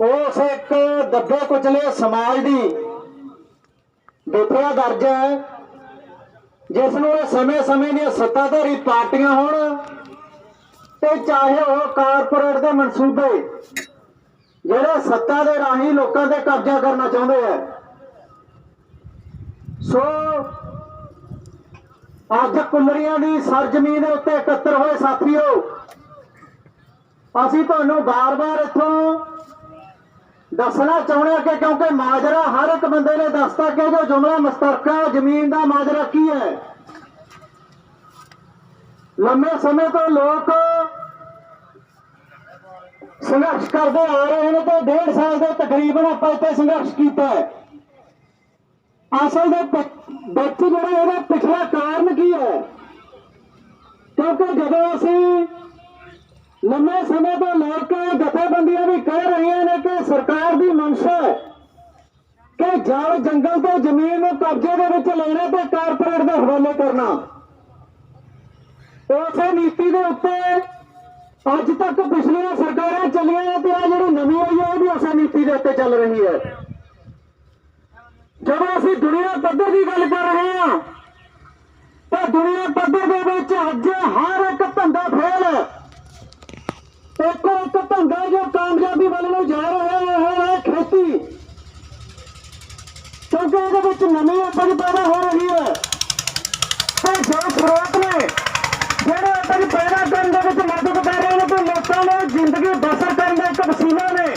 ਉਸ ਇੱਕ ਦੱਬੇ ਕੁਚਲੇ ਸਮਾਜ ਦੀ ਦੁਖਿਆ ਦਰਜ ਹੈ ਜਿਸ ਨੂੰ ਇਹ ਸਮੇਂ-ਸਮੇਂ ਦੀਆਂ ਸੱਤਾਧਾਰੀ ਪਾਰਟੀਆਂ ਹੋਣ ਤੇ ਚਾਹੇ ਉਹ ਕਾਰਪੋਰੇਟ ਦੇ ਮਨਸੂਬੇ, ਜਿਹੜੇ ਸੱਤਾ ਦੇ ਰਾਹੀਂ ਲੋਕਾਂ ਤੇ ਕਬਜ਼ਾ ਕਰਨਾ ਚਾਹੁੰਦੇ ਆ ਸੋ, ਅੱਜ ਕੁੰਮਰੀਆਂ ਦੀ ਸਰਜ਼ਮੀਨ ਦੇ ਉੱਤੇ ਇਕੱਤਰ ਹੋਏ ਸਾਥੀਓ, ਅਸੀਂ ਤੁਹਾਨੂੰ ਬਾਰ-ਬਾਰ ਇੱਥੋਂ ਦੱਸਣਾ ਚਾਹੁੰਦੇ ਹਾਂ ਕਿ ਕਿਉਂਕਿ ਮਾਜਰਾ ਹਰ ਇੱਕ ਬੰਦੇ ਨੇ ਦੱਸਤਾ ਕਿ ਜੋ ਜੁਮਲਾ ਮੁਸਤਰਕਾ ਹੈ, ਜ਼ਮੀਨ ਦਾ ਮਾਜਰਾ ਕੀ ਹੈ? ਲੰਮੇ ਸਮੇਂ ਤੋਂ ਲੋਕ ਸੰਘਰਸ਼ ਕਰਦੇ ਆ ਰਹੇ ਨੇ ਤੇ ਡੇਢ ਸਾਲ ਦੇ ਤਕਰੀਬਨ ਆਪਾਂ ਇੱਥੇ ਸੰਘਰਸ਼ ਕੀਤਾ ਹੈ। ਅਸਲ ਦੇ ਵਿੱਚ ਜਿਹੜਾ ਇਹਦਾ ਪਿਛਲਾ ਕਾਰਨ ਕੀ ਹੈ? ਕਿਉਂਕਿ ਜਦੋਂ ਅਸੀਂ ਲੰਮੇ ਸਮੇਂ ਤੋਂ ਲੈ ਕੇ ਜਥੇਬੰਦੀਆਂ ਵੀ ਕਹਿ ਰਹੀਆਂ ਨੇ ਕਿ ਸਰਕਾਰ ਦੀ ਮਨਸ਼ਾ ਹੈ ਕਿ ਜਲ ਜੰਗਲ ਤੋਂ ਜ਼ਮੀਨ ਨੂੰ ਕਬਜ਼ੇ ਦੇ ਵਿੱਚ ਲੈਣਾ ਤੇ ਕਾਰਪੋਰੇਟ ਦੇ ਹਵਾਲੇ ਕਰਨਾ। ਉਸੇ ਨੀਤੀ ਦੇ ਉੱਤੇ ਅੱਜ ਤੱਕ ਪਿਛਲੀਆਂ ਸਰਕਾਰਾਂ ਚੱਲੀਆਂ ਤੇ ਆ ਜਿਹੜੀ ਨਵੀਂ ਆਈ ਹੈ, ਉਹ ਵੀ ਉਸੇ ਨੀਤੀ ਦੇ ਉੱਤੇ ਚੱਲ ਰਹੀ ਹੈ। ਜਦੋਂ ਅਸੀਂ ਦੁਨੀਆ ਪੱਧਰ ਦੀ ਗੱਲ ਕਰ ਰਹੇ ਹਾਂ, ਤਾਂ ਦੁਨੀਆ ਪੱਧਰ ਦੇ ਵਿੱਚ ਅੱਜ ਹਰ ਇੱਕ ਧੰਦਾ ਇੱਕ ਧੰਦਾ ਜੋ ਕਾਮਯਾਬੀ ਵੱਲ ਨੂੰ ਜਾ ਰਿਹਾ ਹੈ, ਉਹ ਹੈ ਖੇਤੀ। ਕਿਉਂਕਿ ਇਹਦੇ ਵਿੱਚ ਨਵੀਂ ਉਪਜ ਪੈਦਾ ਹੋ ਰਹੀ ਹੈ। ਤੇ ਜੋ ਸਰੋਤ ਨੇ, ਜਿਹੜੇ ਉਪਜ ਪੈਦਾ ਕਰਨ ਦੇ ਵਿੱਚ ਮਦਦ ਕਰ ਰਹੇ ਨੇ, ਤੇ ਲੋਕਾਂ ਨੂੰ ਜ਼ਿੰਦਗੀ ਬਸਰ ਕਰਨ ਦਾ ਇੱਕ ਵਸੀਲਾ ਨੇ।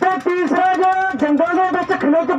ਤੇ ਤੀਸਰਾ ਜੋ ਜੰਗਲ ਦੇ ਵਿੱਚ ਖਣਿਜ